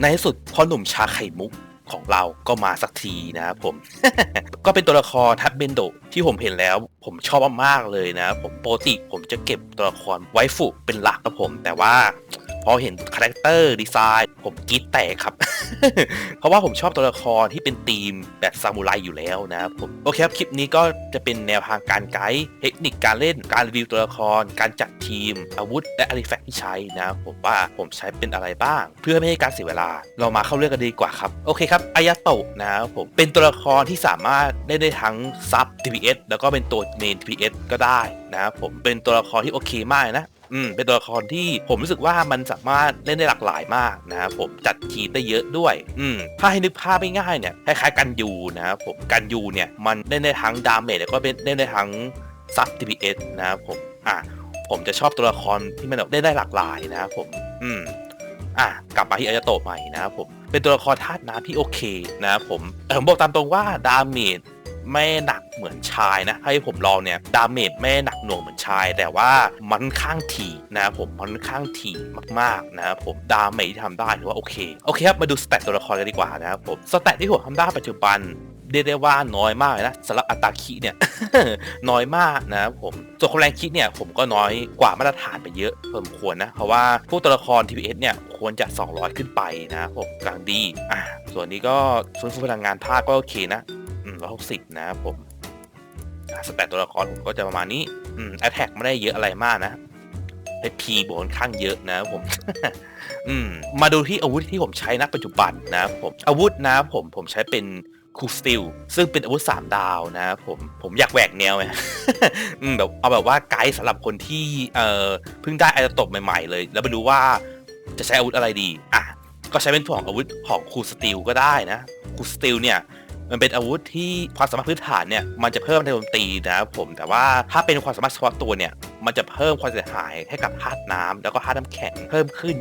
ในที่สุดพ่อหนุ่มชาไข่มุกของเราก็มาสักทีนะครับผม ก็เป็นตัวละครทับเบนโดที่ผมเห็นแล้ว ผมชอบมากๆเลยนะ ผมโปรติผมจะเก็บตัวละครไวฟุเป็นหลักครับผม แต่ว่า พอเห็นคาแรคเตอร์ดีไซน์ผมกรีดแตกครับ เพราะว่าผมชอบตัวละครที่เป็นธีมแบบซามูไรอยู่แล้วนะครับผมโอเคครับคลิปนี้ก็จะเป็นแนวทางการไกด์เทคนิคการเล่นการรีวิวตัวละคร การจัดทีม อาวุธ และอาริแฟกต์ที่ใช้นะครับผมว่าผมใช้เป็นอะไรบ้าง เพื่อไม่ให้การเสียเวลา เรามาเข้าเรื่องกันดีกว่าครับโอเคครับอายาโตะนะครับผมเป็นตัวละครที่สามารถได้ได้ทั้งซับ DPS แล้วก็เป็นตัวเมน DPS ก็ได้นะครับผมเป็นตัวละครที่โอเคมากนะ อืมเป็นตัวละครที่ผมรู้สึกว่ามันสามารถเล่นได้หลากหลายมากนะครับผมจัดทีมได้เยอะด้วยอืมถ้าให้นึกภาพง่ายๆเนี่ยคล้ายๆกันยูนะครับผมกันยูเนี่ยมันเล่นได้ทั้งดาเมจแล้วก็เป็นเล่นได้ทั้งซับ DPS นะครับผมอะผมจะชอบตัวละครที่มันแบบเล่นได้หลากหลายนะครับผมอืมอะกลับมาที่อายาโตะใหม่นะครับผมเป็นตัวละครธาตุน้ำที่โอเคนะครับผมแต่ผมบอกตามตรงว่าดาเมจ ไม่หนักเหมือนชายนะให้ผมลองเนี่ยดาเมจไม่หนักหน่วงเหมือนชาย แต่ว่ามันข้างถี่นะครับผมมันข้างถี่มากๆนะครับผมดาเมจที่ทำได้ถือว่าโอเคโอเคครับมาดูสเตตตัวละครกันดีกว่านะครับผมสเตตที่ผมทำได้ปัจจุบันเรียกได้ว่าน้อยมากนะสำหรับอัตราคิเนี่ย น้อยมากนะครับผมส่วนคนแรงคิดเนี่ยผมก็น้อยกว่ามาตรฐานไปเยอะพอสมควรนะ เพราะว่าพวกตัวละคร TPS เนี่ยควรจะ 200 ขึ้นไปนะครับผมกลางดีอะส่วนนี้ก็ฟื้นฟูพลังงานท่าก็โอเคนะ อืมร้อยหกสิบนะครับผมสแตทตัวละครผมก็จะประมาณนี้อืมแอตแทกไม่ได้เยอะอะไรมากนะไอพีบวกค่อนข้างเยอะนะครับผม อืม มาดูที่อาวุธที่ผมใช้ณปัจจุบันนะครับผม อาวุธนะครับผมผมใช้เป็นคูสติลซึ่งเป็นอาวุธ3ดาวนะครับผมผมอยากแหวกแนวไงอืมแบบเอาแบบว่าไกด์สำหรับคนที่เอ่อเพิ่งได้ไอตบใหม่ๆเลย แล้วไม่รู้ว่าจะใช้อาวุธอะไรดี อะ ก็ใช้เป็นของอาวุธของคูสติลก็ได้นะคูสติลเนี่ย มันเป็นอาวุธที่ความสามารถพื้นฐานเนี่ยมันจะเพิ่มในโจมตีนะครับผมแต่ว่าถ้าเป็นความสามารถเฉพาะตัวเนี่ยมันจะเพิ่มความเสียหายให้กับธาตุน้ำแล้วก็ธาตุน้ำแข็งเพิ่มขึ้น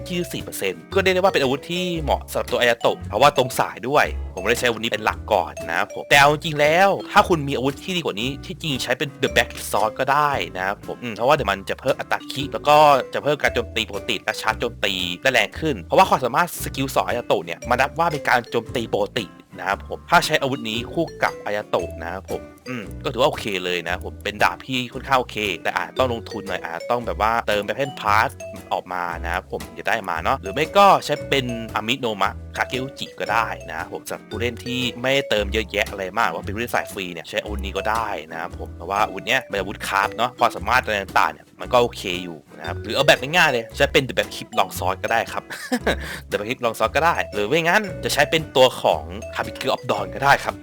24%ก็เรียกได้ว่าเป็นอาวุธที่เหมาะสำหรับตัวอายาโตะเพราะว่าตรงสายด้วย ผมเลยใช้วุธนี้เป็นหลักก่อนนะครับผมแต่เอาจริงแล้ว ถ้าคุณมีอาวุธที่ดีกว่านี้ที่จริงใช้เป็น The Back Sword ก็ได้นะครับผมเพราะว่าเดี๋ยวมันจะเพิ่มอัตราคิแล้วก็จะเพิ่มการโจมตีปกติและชาร์จโจมตีได้แรงขึ้น เพราะว่าความสามารถสกิลสองอายาโตะเนี่ยมันนับว่าเป็นการโจมตีปกติ นะครับผมถ้าใช้อาวุธนี้คู่กับอายาโตะนะครับผมอืมก็ถือว่าโอเคเลยนะผมเป็นดาบที่ค่อนข้างโอเค แต่อาจต้องลงทุนหน่อยอาจต้องแบบว่าเติมไปเพ่นพาร์ทออกมานะครับผมจะได้มาเนาะหรือไม่ก็ใช้เป็นอามิโนมะคาเกอุจิก็ได้นะครับผมสำหรับผู้เล่นที่ไม่เติมเยอะแยะอะไรมากว่าเป็นผู้เล่นสายฟรีเนี่ยใช้อาวุธนี้ก็ได้นะครับผมเพราะว่าอาวุธเนี้ยเป็นอาวุธคราฟเนาะความสามารถอะไรต่างๆเนี่ย มันก็โอเคอยู่นะครับหรือเอาแบบง่ายๆเลยใช้เป็นแบบคลิปลองซอสก็ได้ครับเดอะแบ็กลองซอสก็ได้ หรือไม่งั้นจะใช้เป็นตัวของฮาบิเกอร์ออฟดอนก็ได้ครับ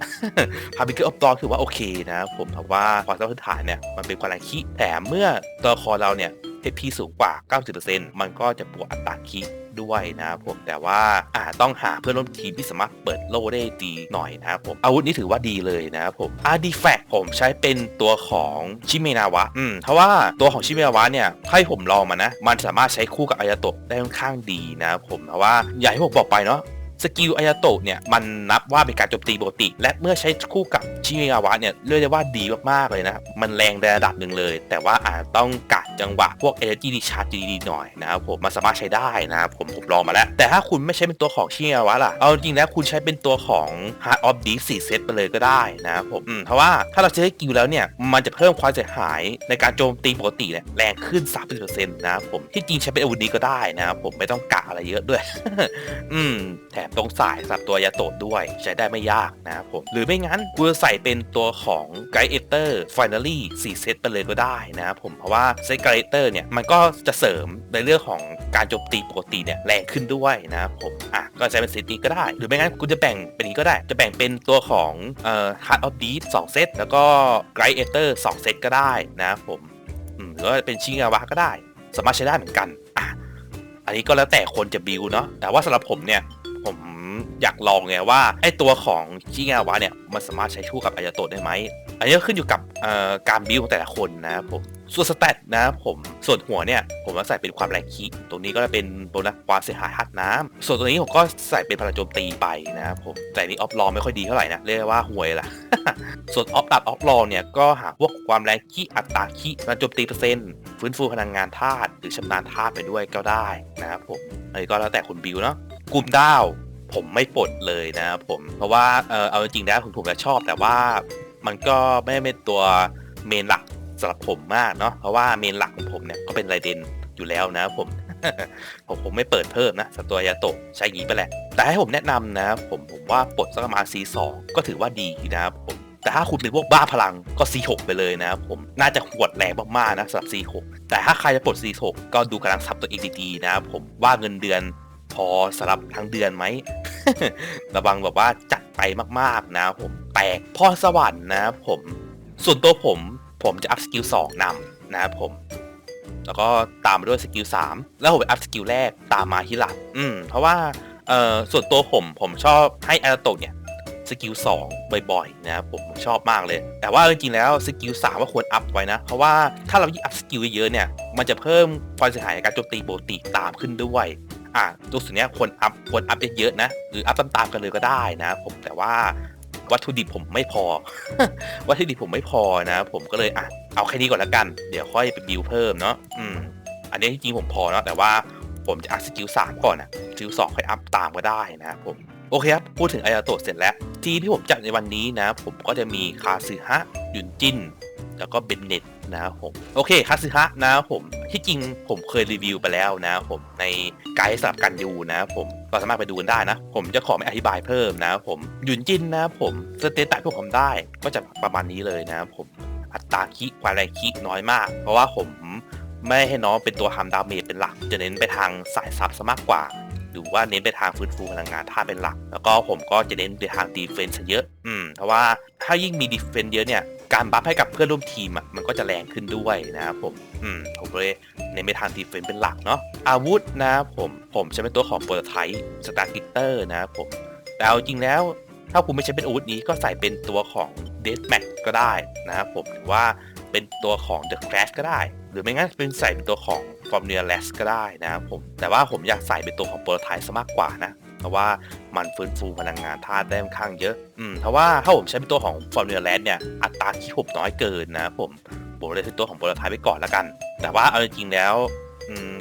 ฮาบิเกอร์ออฟดอนคือว่าโอเคนะผมถือว่าความสามารถพื้นฐานเนี่ยมันเป็นความแรงขี้แต่เมื่อตัวคอเราเนี่ย HP สูงกว่า 90%มันก็จะบวกอัตราคีด้วยนะครับผมแต่ว่าอาจต้องหาเพื่อนร่วมทีมที่สามารถเปิดโล่ได้ดีหน่อยนะครับผมอาวุธนี้ถือว่าดีเลยนะครับผมอาร์ดีแฟกผมใช้เป็นตัวของชิเมนาวะอืมเพราะว่าตัวของชิเมนาวะเนี่ยให้ผมลองมานะ มันสามารถใช้คู่กับอายาโตะได้ค่อนข้างดีนะครับผมเพราะว่าอย่างที่ผมบอกไปเนาะ สกิลอายาโตะเนี่ยมันนับว่าเป็นการโจมตีปกติ และเมื่อใช้คู่กับชิเมาวะเนี่ยเรียกได้ว่าดีมากๆเลยนะ มันแรงในระดับหนึ่งเลย แต่ว่าอาจต้องกัดจังหวะพวก energy recharge ดีๆหน่อยนะครับผมมันสามารถใช้ได้นะครับผมผมลองมาแล้ว แต่ถ้าคุณไม่ใช้เป็นตัวของชิเมาวะล่ะ เอาจริงๆแล้วคุณใช้เป็นตัวของ Heart of Deep 4เซตไปเลยก็ได้นะครับผมเพราะว่าถ้าเราใช้สกิลแล้วเนี่ยมันจะเพิ่มความเสียหายในการโจมตีปกติเนี่ยแรงขึ้น 30%นะครับผมที่จริงใช้เป็นอาวุธนี้ก็ได้นะครับผมไม่ต้องกะอะไรเยอะด้วย อืม ถมตรงสายสับตัวยาโตะด้วยใช้ได้ไม่ยากนะครับผมหรือไม่งั้นกูจะใส่เป็นตัวของไกด์เอเตอร์ฟินาลี่4เซตไปเลยก็ได้นะครับผมเพราะว่าเซตไกด์เอเตอร์เนี่ยมันก็จะเสริมในเรื่องของการโจมตีปกติเนี่ยแรงขึ้นด้วยนะครับผมอะก็ใช้เป็นเซตนี้ก็ได้ หรือไม่งั้นกูจะแบ่งเป็นนี้ก็ได้ จะแบ่งเป็นตัวของเอ่อ Heart of Deep 2เซตแล้วก็ไกด์เอเตอร์2เซตก็ได้นะครับผมอืมหรือว่าเป็นชิงาวะก็ได้ สามารถใช้ได้เหมือนกันอะอันนี้ก็แล้วแต่คนจะบิวเนาะแต่ว่าสำหรับผมเนี่ย อยากลองไงว่าไอตัวของชิงาวะเนี่ยมันสามารถใช้คู่กับอายาโตะได้ไหม อันนี้ก็ขึ้นอยู่กับการบิวของแต่ละคนนะครับผมส่วนสเตตนะครับผมส่วนหัวเนี่ยผมก็ใส่เป็นความแรงคีตรงนี้ก็จะเป็นโบนัสความเสียหายหัดน้ำส่วนตัวนี้ผมก็ใส่เป็นพลังโจมตีไปนะครับผมแต่นี้ออฟลองไม่ค่อยดีเท่าไหร่นะเรียกว่าห่วยละส่วนออฟดับออฟลองเนี่ยก็หาพวกความแรงคีอัตราคีพลังโจมตีเปอร์เซ็นต์ฟื้นฟูพลังงานธาตุหรือชำนาญธาตุไปด้วยก็ได้นะครับผมอันนี้ก็แล้วแต่คุณบิวเนาะกลุ่มดาว ผมไม่ปลดเลยนะครับผม เพราะว่าเออเอาจริงๆแล้ผมผมจะชอบ แต่ว่ามันก็ไม่ได้เป็นตัวเมนหลักสำหรับผมมากเนาะเพราะว่าเมนหลักของผมเนี่ยก็เป็นไรเดนอยู่แล้วนะครับผม ผมผมไม่เปิดเพิ่มนะสำหรับตัวยาโตะใช้อย่างนี้ไปแหละ แต่ให้ผมแนะนำนะครับผมผมว่าปลดสักประมาณ C2 ก็ถือว่าดีนะครับผมแต่ถ้าคุณเป็นพวกบ้าพลังก็ C6 ไปเลยนะครับผมน่าจะขวดแรงมากๆนะสำหรับ C6 แต่ถ้าใครจะปลด C6 ก็ดูกำลังทรัพย์ตัวเองดีๆนะครับผมว่าเงินเดือน พอสำหรับทั้งเดือนไหม ระวังแบบว่าจัดไปมากๆนะผมแตกพรสวรรค์นะผมส่วนตัวผมผมจะอัพสกิล2นำนะครับผม แล้วก็ตามมาด้วยสกิล3แล้วผมไปอัพสกิลแรกตามมาที่หลังอืมเพราะว่าเอ่อส่วนตัวผมผมชอบให้อาราโตะเนี่ยสกิล2บ่อยๆนะครับผมชอบมากเลย แต่ว่าจริงๆแล้วสกิล3ก็ควรอัพไว้นะ เพราะว่าถ้าเรายิ่งอัพสกิลเยอะเนี่ย มันจะเพิ่มความเสียหายในการโจมตีปกติตามขึ้นด้วย อะตัวส่วนเนี้ยควรอัพควรอัพเยอะๆนะ หรืออัพตามๆกันเลยก็ได้นะผมแต่ว่าวัตถุดิบผมไม่พอ วัตถุดิบผมไม่พอนะ ผมก็เลยอะเอาแค่นี้ก่อนละกัน เดี๋ยวค่อยไปบิวเพิ่มเนาะอืม อันนี้จริงๆผมพอเนาะแต่ว่าผมจะอัพสกิลสามก่อนนะสกิลสองค่อยอัพตามก็ได้นะผมโอเคครับ พูดถึงอายาโตะเสร็จแล้ว ทีที่ผมจัดในวันนี้นะ ผมก็จะมีคาซึฮะยุนจิน แล้วก็เบนเน็ตนะครับผมโอเคคาซึฮะนะครับผมที่จริงผมเคยรีวิวไปแล้วนะครับผมในไกด์สำหรับการดูนะครับผมเราสามารถไปดูกันได้นะ ผมจะขอไม่อธิบายเพิ่มนะครับผมยุนจินนะครับผมสเตตัสที่ผมได้ก็จะประมาณนี้เลยนะครับผมอัตราคิความแรงคิน้อยมาก เพราะว่าผมไม่ให้น้องเป็นตัวทำดาเมจเป็นหลัก จะเน้นไปทางสายซับซะมากกว่า หรือว่าเน้นไปทางฟื้นฟูพลังงานถ้าเป็นหลัก แล้วก็ผมก็จะเน้นไปทางดีเฟนซ์เยอะ อืม เพราะว่าถ้ายิ่งมีดีเฟนซ์เยอะเนี่ย การบัฟให้กับเพื่อนร่วมทีมอะ มันก็จะแรงขึ้นด้วยนะครับผม อืม ผมเลยเน้นไปทางดีเฟนซ์เป็นหลักเนาะ อาวุธนะครับผม ผมจะเป็นตัวของโปรตไทป์สตาร์กิตเตอร์นะครับผม แต่เอาจริงแล้ว ถ้าคุณไม่ใช้เป็นอาวุธนี้ก็ใส่เป็นตัวของเด a แม็กก็ได้นะครับผม หรือว่าเป็นตัวของ The Crash ก็ได้ หรือไม่งั้นเป็นใส่เป็นตัวของ Formula Less ก็ได้นะครับผม แต่ว่าผมอยากใส่เป็นตัวของ Prototype ซะมากกว่านะ เพราะว่ามันฟื้นฟูพลังงานธาตุได้ค่อนข้างเยอะ อืมเพราะว่าถ้าผมใช้เป็นตัวของ Formula Less เนี่ย อัตราที่ผมน้อยเกินนะครับผม ผมเลยซื้อตัวของ Prototype ไปก่อนละกัน แต่ว่าเอาจริงๆแล้ว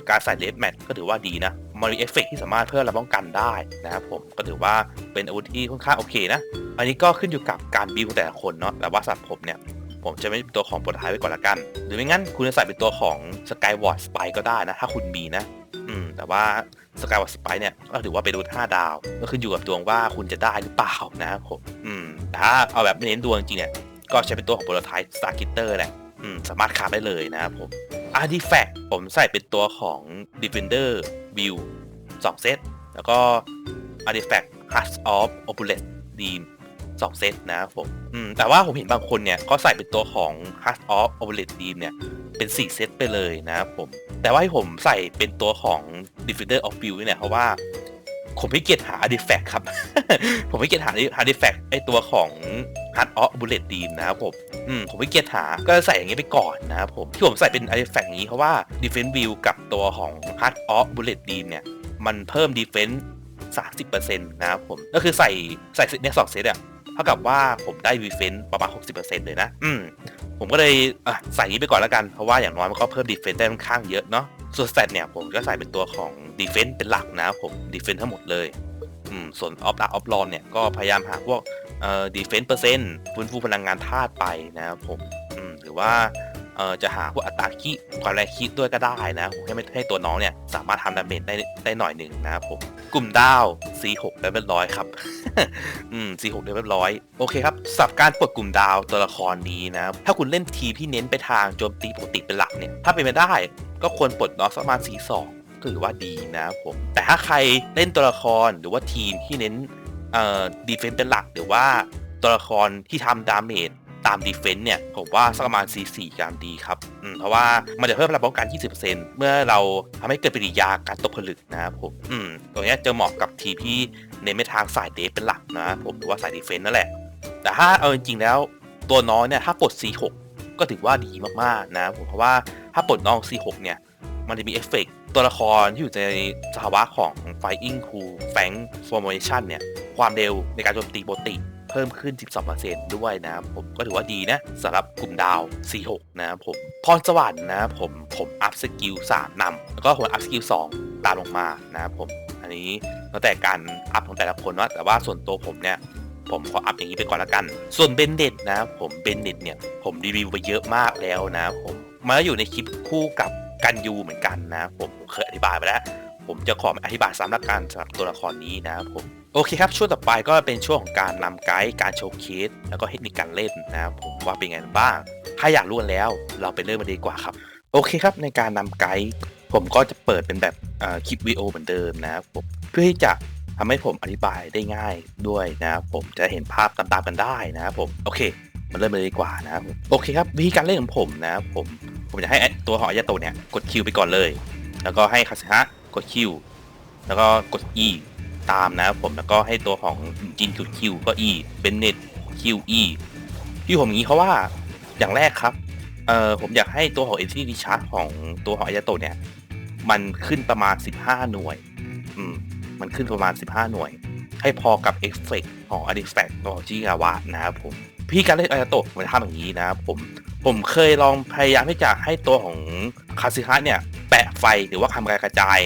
การใส่เลดแมทก็ถือว่าดีนะมันมีเอฟเฟกที่สามารถเพิ่มระป้องกันได้นะครับผมก็ถือว่าเป็นอาวุธที่ค่อนข้างโอเคนะ อันนี้ก็ขึ้นอยู่กับการบิวแต่ละคนเนาะแต่ว่าสำหรับผมเนี่ย ผมจะไม่เป็นตัวของโปรโตไทป์ไว้ก่อนละกัน หรือไม่งั้นคุณจะใส่เป็นตัวของ Skyward Spy ก็ได้นะ ถ้าคุณมีนะ อืม แต่ว่า Skyward Spy เนี่ยก็ถือว่าเป็นดวง5ดาว ก็ขึ้นอยู่กับดวงว่าคุณจะได้หรือเปล่านะครับผมอืมแต่ถ้าเอาแบบไม่เน้นดวงจริงเนี่ยก็ใช้เป็นตัวของโปรโตไทป์ Star Kitter แหละอืมสามารถคาบได้เลยนะครับผม Artifact ผมใส่เป็นตัวของ Defender View 2 เซตแล้วก็ Artifact Heart of Opulence Beam สองเซตนะครับผมอืมแต่ว่าผมเห็นบางคนเนี่ยเขาใส่เป็นตัวของ h a r t of Opulence Beam เนี่ย เป็น 4 เซตไปเลยนะครับผม แต่ว่าให้ผมใส่เป็นตัวของ Defender of View เนี่ย เพราะว่าผมไม่เกียจหา Artifact ครับ ผมไม่เกียจหา Artifact ไอตัวของ h a r t of Opulence Beam นะครับผม อืม ผมไม่เกียจหา ก็ใส่อย่างนี้ไปก่อนนะครับผม ที่ผมใส่เป็น Artifact นี้เพราะว่า Defense View กับตัวของ h a r t of Bullet Beam เนี่ย มันเพิ่ม Defense 30%นะครับผม ก็คือใส่ใส่เซตเนี่ยสองเซตอะ เท่ากับว่าผมได้วีเฟนประมาณ 60%เลยนะ อืม ผมก็เลยอะใส่นี้ไปก่อนแล้วกัน เพราะว่าอย่างน้อยมันก็เพิ่มดีเฟนซ์ได้ค่อนข้างเยอะเนาะ ส่วนแซดเนี่ยผมก็ใส่เป็นตัวของดีเฟนซ์เป็นหลักนะผมดีเฟนซ์ทั้งหมดเลย อืม ส่วนออฟดาออฟลอนเนี่ยก็พยายามหาพวกเอ่อดีเฟนซ์เปอร์เซ็นต์ฟื้นฟูพลังงานธาตุไปนะครับผม อืม หรือว่า เอ่อจะหาพวกอัตราคิความแรงคิด้วยก็ได้นะผมให้ไม่ให้ตัวน้องเนี่ยสามารถทำดาเมจได้ได้หน่อยหนึ่งนะครับผมกลุ่มดาว C6 ได้เรียบร้อยครับ อืม C6 ได้เรียบร้อย โอเคครับสับการปลดกลุ่มดาวตัวละครนี้นะครับถ้าคุณเล่นทีมที่เน้นไปทางโจมตีปกติเป็นหลักเนี่ย ถ้าเป็นไปได้ก็ควรปลดน้องสักประมาณ C2 ก็ถือว่าดีนะครับผม แต่ถ้าใครเล่นตัวละครหรือว่าทีมที่เน้นเอ่อดีเฟนส์เป็นหลักหรือว่าตัวละครที่ทำดาเมจ ตามดีเฟนต์เนี่ย ผมว่าสักประมาณ C4 การดีครับอืมเพราะว่ามันจะเพิ่มพลังป้องกัน20%เมื่อเราทำให้เกิดปฏิกิริยาการตกผลึกนะครับผมอืมตรงเนี้ยจะเหมาะกับทีมที่เน้นไปทางสายเดฟเป็นหลักนะครับผมหรือว่าสายดีเฟนต์นั่นแหละ แต่ถ้าเอาจริงๆแล้วตัวน้องเนี่ยถ้าปลด C6 ก็ถือว่าดีมากๆนะผมเพราะว่าถ้าปลดน้อง C6 เนี่ยมันจะมีเอฟเฟกต์ตัวละครที่อยู่ในสภาวะของ Fighting Cool Fang Formation เนี่ย ความเร็วในการโจมตีปกติ พิ่มขึ้น 12%ด้วยนะครับผมก็ถือว่าดีนะสำหรับกลุ่มดาว C6 นะครับผมพรสวรรค์นะครับผมผมอัพสกิล3นำแล้วก็ผมอัพสกิล2ตามลงมานะครับผมอันนี้แล้วแต่การอัพของแต่ละคนว่าแต่ว่าส่วนตัวผมเนี่ยผมขออัพอย่างนี้ไปก่อนละกัน ส่วนเบนเด็ดนะ ผมเบนเด็ดเนี่ยผมรีวิวไปเยอะมากแล้วนะผมมาอยู่ในคลิปคู่กับกันยูเหมือนกันนะ ผมเคยอธิบายไปแล้ว ผมจะขออธิบายซ้ำละกันสำหรับตัวละครนี้นะครับผม โอเคครับช่วงต่อไปก็เป็นช่วงของการนำไกด์การโชว์เคสแล้วก็เทคนิคการเล่นนะครับผมว่าเป็นไงบ้าง ถ้าอยากรู้กันแล้ว เราไปเริ่มกันดีกว่าครับ โอเคครับในการนำไกด์ผมก็จะเปิดเป็นแบบคลิปวิดีโอเหมือนเดิมนะครับผมเพื่อที่จะทำให้ผมอธิบายได้ง่ายด้วยนะครับผมจะเห็นภาพตามๆกันได้นะครับผมโอเคมาเริ่มเลยดีกว่านะครับโอเคครับวิธีการเล่นของผมนะครับผมผมจะให้ตัวขอยาโตเนี่ยกดคิวไปก่อนเลย แล้วก็ให้คาสึฮะกดคิวแล้วก็กด E ตามนะครับผมแล้วก็ให้ตัวของจินกดคิวก็ E เป็นเน็ตคิว E ที่ผมอย่างนี้เพราะว่าอย่างแรกครับเอ่อผมอยากให้ตัวของ entity chart ของตัวของอายาโตะเนี่ย มันขึ้นประมาณ 15 หน่วย อืม มันขึ้นประมาณ 15 หน่วย ให้พอกับเอฟเฟกของ artifact ของจิกาวะนะครับผมพี่การเล่นอายาโตะมจะทำอย่างนี้นะครับผมผมเคยลองพยายามที่จะให้ตัวของคาซิฮะเนี่ย แปะไฟหรือว่าทำการกระจาย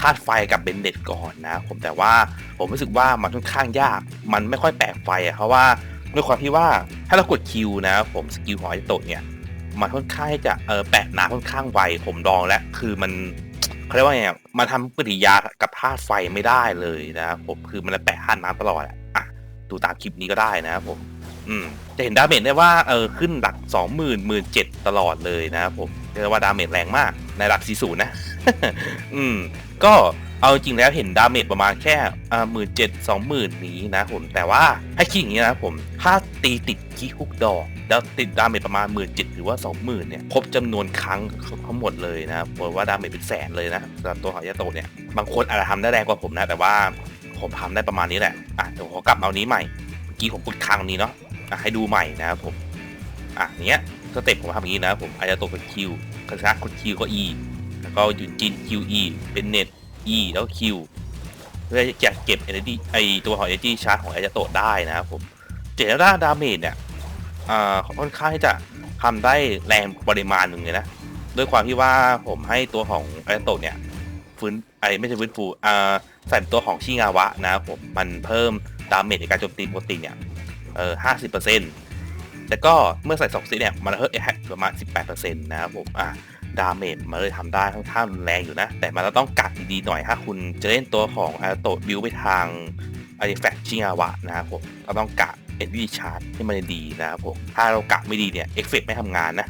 ธาตุไฟกับเบนเด็ดก่อนนะผมแต่ว่าผมรู้สึกว่ามันค่อนข้างยาก มันไม่ค่อยแปะไฟอะเพราะว่าด้วยความที่ว่าถ้าเรากดคิวนะ ผมสกิลขอยโตะเนี่ยมันค่อนข้างจะเออแปะน้ำค่อนข้างไวผมลองแล้วคือมันเขาเรียกว่าไงมันทำปฏิยากับธาตุไฟไม่ได้เลยนะผมคือมันแปะธาตุน้ำตลอดอะอะดูตามคลิปนี้ก็ได้นะครับผม อืม จะเห็นดาเมจได้ว่าเออขึ้นหลักสองหมื่นหมื่นเจ็ดตลอดเลยนะครับผมเรียกว่าดาเมจแรงมากในหลักสี่ศูนย์นะ อืม ก็เอาจริงแล้วเห็นดาเมจประมาณแค่อ่าหมื่นเจ็ดสองหมื่นนี้นะผม แต่ว่าให้คิดอย่างนี้นะผม ถ้าตีติดคีฮุกดอก แล้วติดดาเมจประมาณหมื่นเจ็ดหรือว่าสองหมื่นเนี่ย ครบจำนวนครั้งทั้งหมดเลยนะบอกว่าดาเมจเป็นแสนเลยนะสำหรับตัวขอยาโตเนี่ย บางคนอาจจะทำได้แรงกว่าผมนะ แต่ว่าผมทำได้ประมาณนี้แหละ อะเดี๋ยวขอกลับเอานี้ใหม่ เมื่อกี้ผมกดครั้งนี้เนาะ ให้ดูใหม่นะครับผม อะเนี้ยสเต็ปผมทำอย่างนี้นะครับผมอายาโตะกดคิวคาซากดคิวก็ E แล้วก็หยุนจิน QE เป็นเน็ต E แล้ว Q เพื่อจะเก็บ energy ไอตัวของ energy charge ของอายาโตะได้นะครับผมเจตนาดาเมจเนี่ยอ่าค่อนข้างที่จะทำได้แรงปริมาณหนึ่งเลยนะ ด้วยความที่ว่าผมให้ตัวของอายาโตะเนี่ยฟื้นไอไม่ใช่ฟื้นฟูอ่าใส่ตัวของชิงาวะนะครับผมมันเพิ่มดาเมจในการโจมตีปกติเนี่ย เออห้าสิบเปอร์เซ็นต์แต่ก็เมื่อใส่สองซีเนี่ยมันเพิ่มแอคประมาณสิบแปดเปอร์เซ็นต์นะครับผมอ่าดาเมจมันเลยทำได้ค่อนข้างรุนแรงอยู่นะ แต่มันก็ต้องกัดดีๆหน่อยถ้าคุณจะเล่นตัวของอาโตบิวไปทางอาริแฟกชิงาวะนะครับผมก็ต้องกะเอ็นวีชาร์จให้มันดีนะครับผมถ้าเรากะไม่ดีเนี่ยเอฟเฟกไม่ทำงานนะ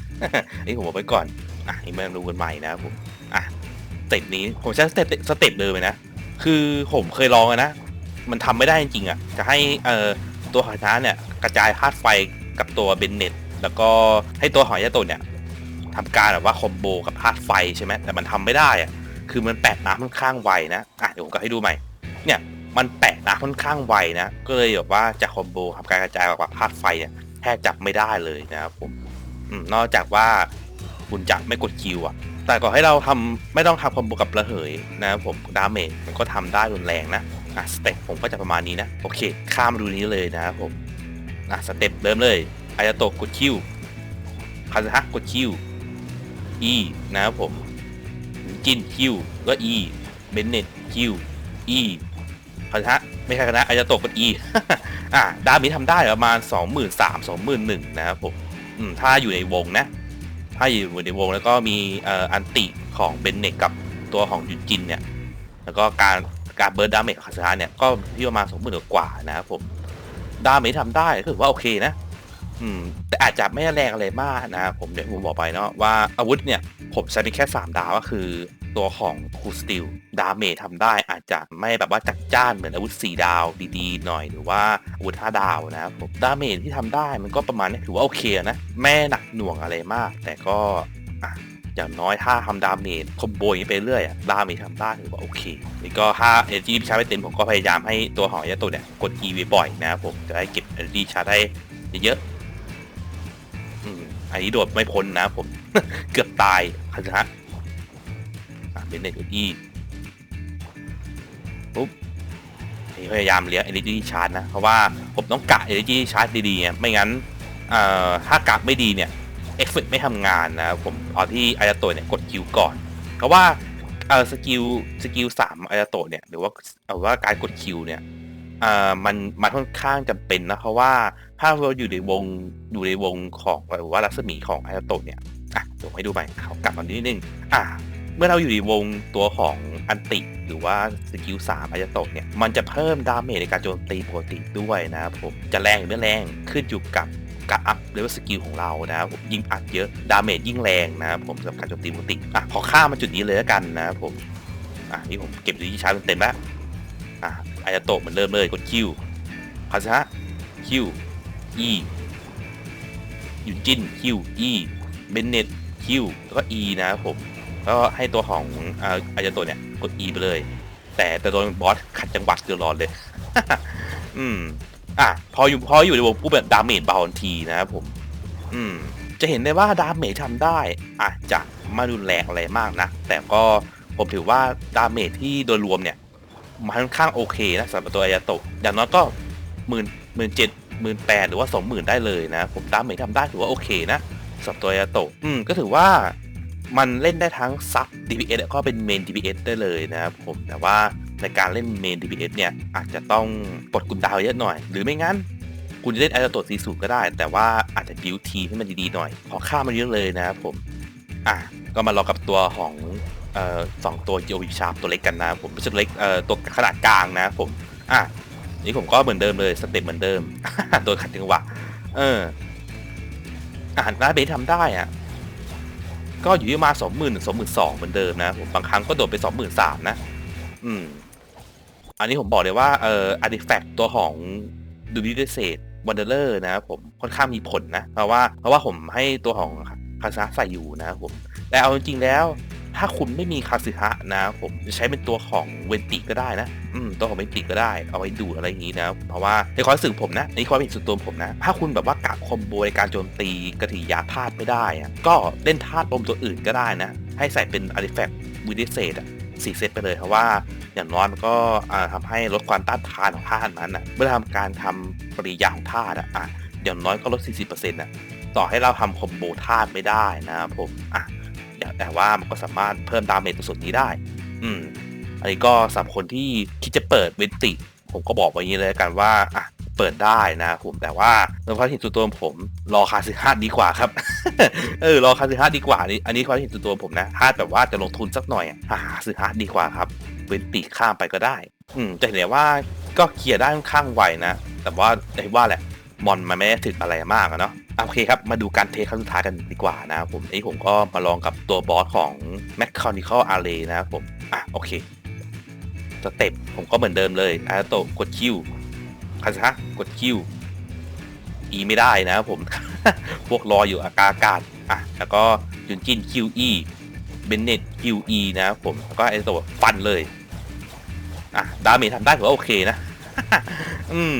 อันนี้ผมบอกไว้ก่อนอะนี่มาดูกันใหม่นะครับผมอะสเต็ปนี้ผมใช้สเต็ปสเต็ปเดิมเลยนะ คือผมเคยลองนะ มันทำไม่ได้จริงๆอะ จะให้เอ่อ ตัวหอยท้าเนี่ยกระจายธาตุไฟกับตัวเบนเน็ตแล้วก็ให้ตัวหอยยาโตะเนี่ยทำการแบบว่าคอมโบกับธาตุไฟใช่ไหมแต่มันทำไม่ได้อะคือมันแปะน้ำค่อนข้างไวนะอะเดี๋ยวผมก็ให้ดูใหม่ เนี่ยมันแปะน้ำค่อนข้างไวนะก็เลยแบบว่าจะคอมโบทำการกระจายกับธาตุไฟเนี่ยแทบจับไม่ได้เลยนะครับผมอืมนอกจากว่าคุณจะไม่กดคิวอะแต่ก่อนให้เราทำไม่ต้องทำคอมโบกับระเหยนะครับผมดาเมจมันก็ทำได้รุนแรงนะ อะสเต็ปผมก็จะประมาณนี้นะ โอเค ข้ามมาดูนี้เลยนะครับผมอะสเต็ปเริ่มเลยอายาโตะกดคิวคาซาฮะกดคิว E นะครับผมจิน Q ก็ E เบนเน็ต Q E คณะไม่ใช่คณะอายาโตะกด E อะดามิทำได้ประมาณ 23,000 21,000นะครับผมอืมถ้าอยู่ในวงนะ ถ้าอยู่ในวงแล้วก็มีเอ่ออันติของเบนเน็ตกับตัวของยุนจินเนี่ย แล้วก็การ การเบิร์ดดาเมจของคาสฮาเนี่ยก็ที่ประมาณ20,000กว่านะครับผมดาเมจทำได้ก็ถือว่าโอเคนะ อืม แต่อาจจะไม่แรงอะไรมากนะครับผมเดี๋ยวผมบอกไปเนาะว่าอาวุธเนี่ย ผมใช้เป็นแค่ 3 ดาวก็คือตัวของคูสติลดาเมจทำได้อาจจะไม่แบบว่าจัดจ้านเหมือนอาวุธ 4 ดาวดีๆ หน่อยหรือว่าอาวุธ5ดาวนะครับผมดาเมจที่ทำได้มันก็ประมาณนี้ถือว่าโอเคนะไม่หนักหน่วงอะไรมาก แต่ก็อะ อย่างน้อยถ้าทำดาเมจคอมโบอย่างนี้ไปเรื่อยดาเมจทำได้ถือว่าโอเคนี่ก็ถ้าเอจีใช้ไม่เต็มผมก็พยายามให้ตัวขอยตัวเนี่ยกด E ไว้บ่อยนะครับผมจะได้เก็บเอจีชาร์จได้เยอะๆอันนี้โดดไม่พ้นนะผม เกือบตายคันฮะอะเป็นเน็ตอีปุ๊บนี่พยายามเลี้ยง energy charge นะ เพราะว่าผมต้องกะ energy charge ดีๆไงไม่งั้นถ้ากะไม่ดีเนี่ย เอฟเฟกไม่ทำงานนะผมเอาที่อายาโตะเนี่ยกดคิวก่อน เพราะว่าเออสกิลสกิลสามอายาโตะเนี่ยหรือว่าเอาว่าการกดคิวเนี่ยอ่ามันมันค่อนข้างจำเป็นนะเพราะว่าถ้าเราอยู่ในวงอยู่ในวงของหรือว่ารัศมีของอายาโตะเนี่ยอะเดี๋ยวให้ดูใหม่เขากลับมานิดนึงอะเมื่อเราอยู่ในวงตัวของอันติหรือว่าสกิลสามอายาโตะเนี่ยมันจะเพิ่มดาเมจในการโจมตีปกติด้วยนะครับผมจะแรงหรือไม่แรงขึ้นอยู่กับ การอัพเลเวลสกิลของเรานะครับผมยิ่งอัดเยอะดาเมจยิ่งแรงนะครับผมสำหรับการโจมตีปกติอะพอข้ามาจุดนี้เลยแล้วกันนะครับผมอะนี่ผมเก็บดีที่ชาร์จเต็มแล้วอะอายาโตะมันเริ่มเลยกดคิวคาซะคิวอียุนจินคิวอีเบนเน็ตคิวแล้วก็ E นะครับผมก็ให้ตัวของอ่าอายาโตะเนี่ยกด E ไปเลย แต่แต่โดนบอสขัดจังหวะตลอดเลย อืม อะพออยู่พออยู่ในวงปุ๊บแบบดาเมจเบาทันทีนะครับผม อืม จะเห็นได้ว่าดาเมจทำได้อาจจะไม่รุนแรงอะไรมากนะแต่ก็ผมถือว่าดาเมจที่โดยรวมเนี่ย มันค่อนข้างโอเคนะสำหรับตัวอายาโตะอย่างน้อยก็หมื่นหมื่นเจ็ดหมื่นแปดหรือว่าสองหมื่นได้เลยนะ ผมดาเมจทำได้ถือว่าโอเคนะสำหรับตัวอายาโตะอืมก็ถือว่า มันเล่นได้ทั้งซับ DPS แล้วก็เป็นเมน DPS ได้เลยนะครับผมแต่ว่าในการเล่นเมน DPS เนี่ยอาจจะต้องกดกุณดาวเยอะหน่อย หรือไม่งั้น คุณจะเล่นไอโตซีสูก็ได้ แต่ว่าอาจจะบิวทีให้มันดีๆหน่อย ขอค่ามันเยอะเลยนะครับผมอะก็มาลองกับตัวของเอ่อสองตัวโยวิชาร์ปตัวเล็กกันนะผมไม่ใช่ตัวเล็กเอ่อตัวขนาดกลางนะผมอะนี่ผมก็เหมือนเดิมเลยสเต็ปเหมือนเดิม โดยขัดจังหวะเอออาหารร้านเบสทำได้อะ ก็อยู่ที่มาสองหมื่นสองหมื่นสองเหมือนเดิมนะผมบางครั้งก็โดดไปสองหมื่นสามนะ อืม อันนี้ผมบอกเลยว่าเอ่ออาร์ติแฟกต์ตัวของดูดิเดเซตวันเดอร์นะครับผมค่อนข้างมีผลนะ เพราะว่าเพราะว่าผมให้ตัวของคาซาใส่อยู่นะครับผม แต่เอาจริงๆแล้ว ถ้าคุณไม่มีคาสึฮะนะผมจะใช้เป็นตัวของเวนติก็ได้นะ อืมตัวของเวนติก็ได้ เอาไว้ดูอะไรอย่างนี้นะ เพราะว่าในความรู้สึกผมนะในความเห็นส่วนตัวผมนะ ถ้าคุณแบบว่ากะคอมโบในการโจมตีกระถิ่ยาธาตุไม่ได้อะก็เล่นธาตุลมตัวอื่นก็ได้นะ ให้ใส่เป็นอาร์ติแฟกต์วิดิเซตอะสี่เซตไปเลยเพราะว่าอย่างน้อยมันก็อ่าทำให้ลดความต้านทานของธาตุนั้นอะเมื่อทำการทำปริยาของธาตุอะอะอย่างน้อยก็ลด 40%อะต่อให้เราทำคอมโบธาตุไม่ได้นะครับผมอะ แต่ว่ามันก็สามารถเพิ่มดาเมจตรงส่วนนี้ได้ อืม อันนี้ก็สำหรับคนที่คิดจะเปิดเวนติ ผมก็บอกไว้อย่างนี้เลยกันว่าอะเปิดได้นะผมแต่ว่าในความเห็นส่วนตัวผมรอคาสิฮัตดีกว่าครับ เออรอคาสิฮัตดีกว่านี่อันนี้ความเห็นส่วนตัวผมนะถ้าแบบว่าจะลงทุนสักหน่อยอะอ่าซื้อฮัตดีกว่าครับ เวนติข้ามไปก็ได้ อืมจะเห็นได้ว่าก็เคลียร์ได้ค่อนข้างไวนะแต่ว่าอย่างที่ว่าแหละมอนมันไม่ได้ถึงอะไรมากอะเนาะ โอเคครับ มาดูการเทคครั้งสุดท้ายกันดีกว่านะครับผมนี้ผมก็มาลองกับตัวบอสของ Mechanical Array นะครับผม อะ โอเคสเต็ปผมก็เหมือนเดิมเลยอาโตกดคิวคาซะกดคิว E ไม่ได้นะครับผม พวกรออยู่อากาศอากาศอะ แล้วก็ยุนจิน QE เบนเน็ต QE นะครับผม แล้วก็ไอโตฟันเลย อะ ดาเมจทำได้ถือว่าโอเคนะ อืม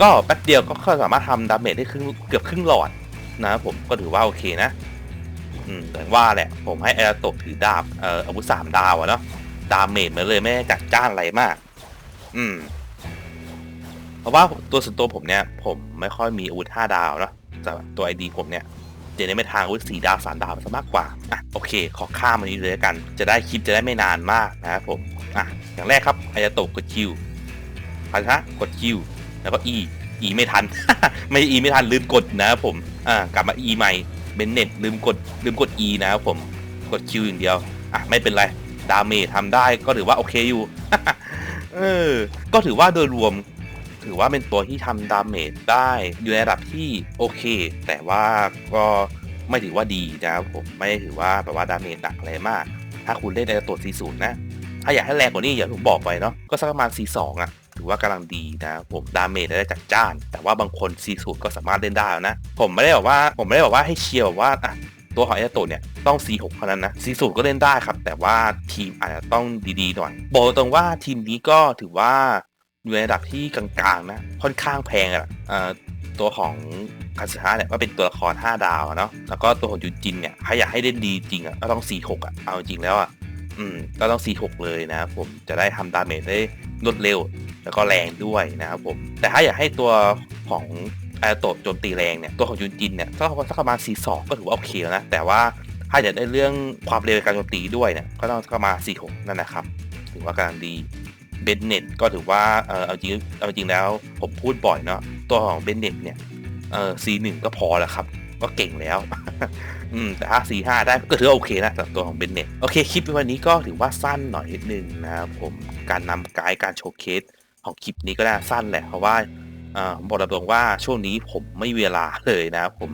ก็แป๊บเดียวก็สามารถทำดาเมจได้ครึ่งเกือบครึ่งหลอดนะครับผมก็ถือว่าโอเคนะ อืมแต่ว่าแหละ ผมให้ไอโตกถือดาบเอ่ออาวุธสามดาวอะเนาะดาเมจมาเลยไม่ได้จัดจ้านอะไรมาก อืม เพราะว่าตัวส่วนตัวผมเนี่ย ผมไม่ค่อยมีอาวุธห้าดาวเนาะแต่ตัวไอดีผมเนี่ยจะได้ไม่ทางอาวุธสี่ดาวสามดาวซะมากกว่าอะโอเค ขอข้ามอันนี้เลยละกัน จะได้คลิปจะได้ไม่นานมากนะครับผมอะอย่างแรกครับไอโตกดคิวพันธะกดคิว แล้วก็ E E ไม่ทัน ไม่ E ไม่ทันลืมกดนะครับผมอ่ากลับมา E ใหม่เบนเน็ตลืมกดลืมกด E นะครับผมกด Q อย่างเดียวอะไม่เป็นไรดาเมจทำได้ก็ถือว่าโอเคอยู่เออก็ถือว่าโดยรวมถือว่าเป็นตัวที่ทำดาเมจได้อยู่ในระดับที่โอเค แต่ว่าก็ไม่ถือว่าดีนะครับผมไม่ถือว่าแบบว่าดาเมจหนักอะไรมาก ถ้าคุณเล่นในตัว 40 นะ ถ้าอยากให้แรงกว่านี้อย่างที่ผมบอกไปเนาะก็สักประมาณ 42 อะ ถือว่ากำลังดีนะผมดาเมจได้จัดจ้าน แต่ว่าบางคนซีสูตรก็สามารถเล่นได้นะ ผมไม่ได้บอกว่าผมไม่ได้บอกว่าให้เชียร์แบบว่าอะตัวของไอโตะเนี่ยต้อง C6 เท่านั้นนะซีสูตรก็เล่นได้ครับ แต่ว่าทีมอาจจะต้องดีๆหน่อยบอกตรงว่าทีมนี้ก็ถือว่าอยู่ในระดับที่กลางๆนะค่อนข้างแพงอะ่ะตัวของคาสฮะเนี่ยก็เป็นตัวละคร 5 ดาวเนาะแล้วก็ตัวของยูจินเนี่ยถ้าอยากให้เล่นดีจริงอะก็ต้อง C6 อะเอาจริงแล้วอะ อืมก็ต้อง C6 เลยนะครับผมจะได้ทำดาเมจได้รวดเร็ว แล้วก็แรงด้วยนะครับผม แต่ถ้าอยากให้ตัวของไอโตะโจมตีแรงเนี่ย ตัวของยุนจินเนี่ยสักสักประมาณ42ก็ถือว่าโอเคแล้วนะ แต่ว่าถ้าอยากได้เรื่องความเร็วในการโจมตีด้วยเนี่ย ก็ต้องเข้ามาณ46นั่นนะครับ ถือว่ากำลังดีเบนเน็ตก็ถือว่าเออเอาจริงเอาจริงแล้วผมพูดบ่อยเนาะตัวของเบนเน็ตเนี่ยเออ C1 ก็พอแล้วครับ ก็เก่งแล้ว อืมแต่ถ้า C5 ได้ก็ถือว่าโอเคนะสำหรับตัวของเบนเน็ตโอเคคลิปวันนี้ก็ถือว่าสั้นหน่อยนิดนึงนะครับผมการนำไกด์การโชว์เคสของคลิปนี้ก็น่าสั้นแหละเพราะว่าเอ่อผมบอกตรงๆว่าช่วงนี้ผมไม่เวลาเลยนะครับผม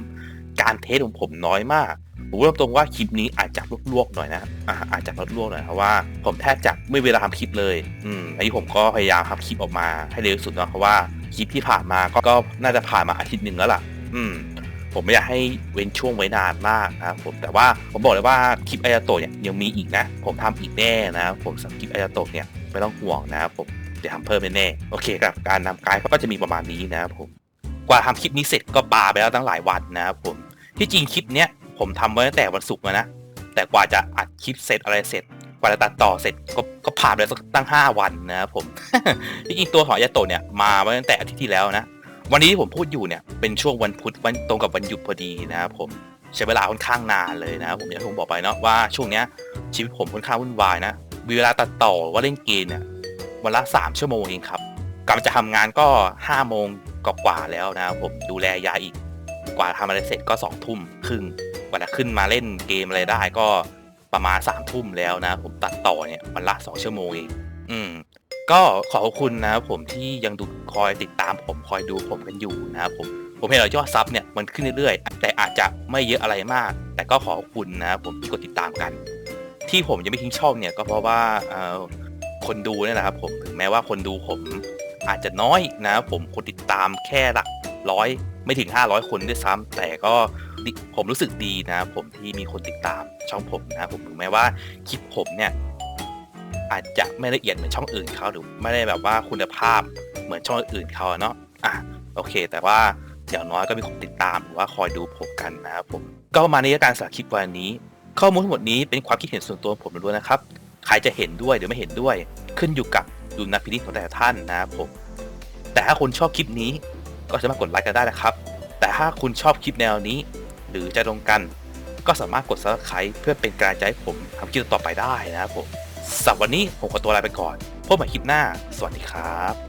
การเทสของผมน้อยมากผมบอกตรงๆว่าคลิปนี้อาจจะลวกๆหน่อยนะอ่าอาจจะลวกๆหน่อยเพราะว่าผมแทบจะไม่เวลาทำคลิปเลย อืมอันนี้ผมก็พยายามทำคลิปออกมาให้เร็วที่สุดเนาะเพราะว่าคลิปที่ผ่านมาก็ก็น่าจะผ่านมาอาทิตย์หนึ่งแล้วล่ะ อืม ผมไม่อยากให้เว้นช่วงไว้นานมากนะครับผมแต่ว่าผมบอกเลยว่าคลิปอายาโตะเนี่ยยังมีอีกนะ ผมทำอีกแน่นะครับผมสำหรับคลิปอายาโตะเนี่ยไม่ต้องห่วงนะครับผมจะทำเพิ่มแน่โอเคกับการนำไกด์ก็จะมีประมาณนี้นะครับผมกว่าทำคลิปนี้เสร็จก็ปาไปแล้วตั้งหลายวันนะครับผมที่จริงคลิปเนี้ยผมทำไว้ตั้งแต่วันศุกร์นะ แต่กว่าจะอัดคลิปเสร็จอะไรเสร็จ กว่าจะตัดต่อเสร็จก็ก็ผ่านไปแล้วสักตั้ง 5 วันนะครับผมที่จริงตัวของอายาโตะเนี่ยมาไว้ตั้งแต่อาทิตย์ที่แล้วนะ วันนี้ที่ผมพูดอยู่เนี่ยเป็นช่วงวันพุธวันตรงกับวันหยุดพอดีนะครับผมใช้เวลาค่อนข้างนานเลยนะครับผมอย่างที่ผมบอกไปเนาะว่าช่วงเนี้ยชีวิตผมค่อนข้างวุ่นวายนะมีเวลาตัดต่อว่าเล่นเกมเนี่ยวันละ 3 ชั่วโมงเองครับกลับจะทำงานก็5โมงกว่าแล้วนะครับผมดูแลยายอีกกว่าทำอะไรเสร็จก็2ทุ่มครึ่งกว่าจะขึ้นมาเล่นเกมอะไรได้ก็ประมาณ3ทุ่มแล้วนะผมตัดต่อเนี่ยวันละ2ชั่วโมงเองอืม ก็ขอบคุณนะครับผมที่ยังดูคอยติดตามผมคอยดูผมกันอยู่นะครับผมผมเห็นเรายอดซับเนี่ยมันขึ้นเรื่อยๆ แต่อาจจะไม่เยอะอะไรมาก แต่ก็ขอบคุณนะครับผมที่กดติดตามกัน ที่ผมยังไม่ทิ้งช่องเนี่ยก็เพราะว่าเออคนดูเนี่ยนะครับผมถึงแม้ว่าคนดูผมอาจจะน้อยนะครับผมคนติดตามแค่หลักร้อยไม่ถึง 500 คนด้วยซ้ำแต่ก็ผมรู้สึกดีนะครับผมที่มีคนติดตามช่องผมนะผมถึงแม้ว่าคลิปผมเนี่ย อาจจะไม่ละเอียดเหมือนช่องอื่นเขาหรือไม่ได้แบบว่าคุณภาพเหมือนช่องอื่นเขาเนาะอะโอเค แต่ว่าอย่างน้อยก็มีคนติดตามหรือว่าคอยดูผมกันนะครับผมก็ประมาณนี้การสารคลิปวันนี้ ข้อมูลทั้งหมดนี้เป็นความคิดเห็นส่วนตัวผมล้วนนะครับ ใครจะเห็นด้วยหรือไม่เห็นด้วย ขึ้นอยู่กับดุลพินิจของแต่ละท่านนะครับผมแต่ถ้าคุณชอบคลิปนี้ก็สามารถกดไลค์กันได้นะครับ แต่ถ้าคุณชอบคลิปแนวนี้ หรือจะตรงกัน ก็สามารถกด subscribe เพื่อเป็นกำลังใจให้ผมทำคลิปต่อไปได้นะครับผม สำหรับวันนี้ผมขอตัวลาไปก่อนพบใหม่คลิปหน้า สวัสดีครับ